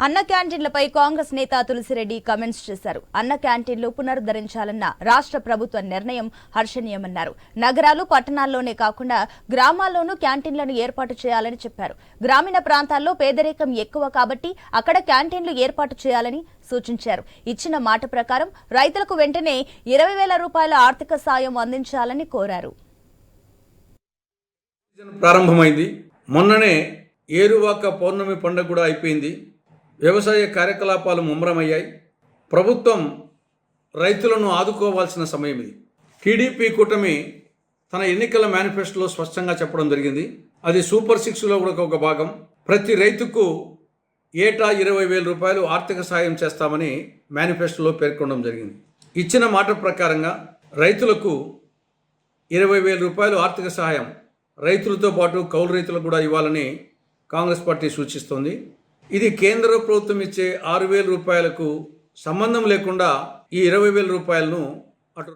అన్న క్యాంటీన్లపై కాంగ్రెస్ నేత తులసిరెడ్డి కమెంట్స్ చేశారు. అన్న క్యాంటీన్లు పునరుద్ధరించాలన్న రాష్ట్ర ప్రభుత్వ నిర్ణయం హర్షణీయమన్నారు. నగరాలు పట్టణాల్లోనే కాకుండా గ్రామాల్లోనూ క్యాంటీన్లను ఏర్పాటు చేయాలని చెప్పారు. గ్రామీణ ప్రాంతాల్లో పేదరికం ఎక్కువ కాబట్టి అక్కడ క్యాంటీన్లు ఏర్పాటు చేయాలని సూచించారు. ఇచ్చిన మాట ప్రకారం రైతులకు వెంటనే ఇరవై వేల రూపాయల ఆర్థిక సాయం అందించాలని కోరారు. ప్రారంభమైంది. మొన్ననే ఏరువాక పౌర్ణమి పండుగ కూడా అయిపోయింది. వ్యవసాయ కార్యకలాపాలు ముమ్మరమయ్యాయి. ప్రభుత్వం రైతులను ఆదుకోవాల్సిన సమయం ఇది. టీడీపీ కూటమి తన ఎన్నికల మేనిఫెస్టోలో స్పష్టంగా చెప్పడం జరిగింది. అది సూపర్ సిక్స్లో కూడా ఒక భాగం. ప్రతి రైతుకు ఏటా ఇరవై వేల రూపాయలు ఆర్థిక సాయం చేస్తామని మేనిఫెస్టోలో పేర్కొనడం జరిగింది. ఇచ్చిన మాట ప్రకారంగా రైతులకు ఇరవై వేల రూపాయలు ఆర్థిక సహాయం రైతులతో పాటు కౌలు రైతులకు కూడా ఇవ్వాలని కాంగ్రెస్ పార్టీ సూచిస్తోంది. ఇది కేంద్ర ప్రభుత్వం ఇచ్చే ఆరు వేల రూపాయలకు సంబంధం లేకుండా ఈ ఇరవై వేల రూపాయలను అటు